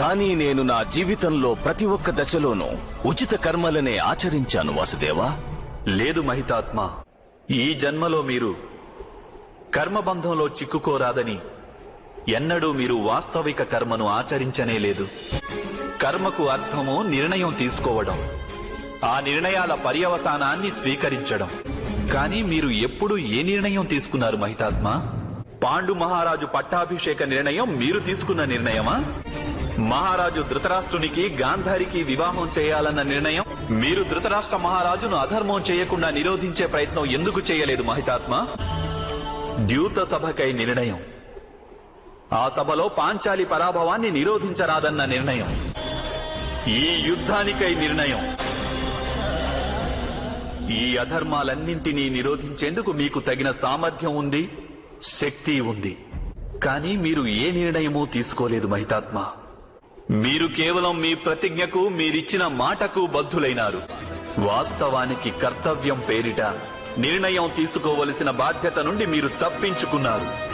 కానీ నేను నా జీవితంలో ప్రతి ఒక్క దశలోనూ ఉచిత కర్మలనే ఆచరించాను వాసుదేవా. లేదు మహితాత్మ ఈ జన్మలో మీరు కర్మబంధంలో చిక్కుకోరాదని ఎన్నడూ మీరు వాస్తవిక కర్మను ఆచరించనే లేదు. కర్మకు అర్థము నిర్ణయం తీసుకోవడం ఆ నిర్ణయాల పర్యవసానాన్ని స్వీకరించడం. కానీ మీరు ఎప్పుడు ఏ నిర్ణయం తీసుకున్నారు మహితాత్మ? పాండు మహారాజు పట్టాభిషేక నిర్ణయం మీరు తీసుకున్న నిర్ణయమా? మహారాజు ధృతరాష్ట్రునికి గాంధారికి వివాహం చేయాలన్న నిర్ణయం మీరు ధృతరాష్ట్ర మహారాజును అధర్మం చేయకుండా నిరోధించే ప్రయత్నం ఎందుకు చేయలేదు మహితాత్మ? ద్యూత సభకై నిర్ణయం. ఆ సభలో పాంచాలి పరాభవాన్ని నిరోధించరాదన్న నిర్ణయం. ఈ యుద్ధానికై నిర్ణయం. ఈ అధర్మాలన్నింటినీ నిరోధించేందుకు మీకు తగిన సామర్థ్యం ఉంది శక్తి ఉంది. కానీ మీరు ఏ నిర్ణయమూ తీసుకోలేదు మహితాత్మ. మీరు కేవలం మీ ప్రతిజ్ఞకు మీరిచ్చిన మాటకు బద్ధులైనారు. వాస్తవానికి కర్తవ్యం పేరిట నిర్ణయం తీసుకోవలసిన బాధ్యత నుండి మీరు తప్పించుకున్నారు.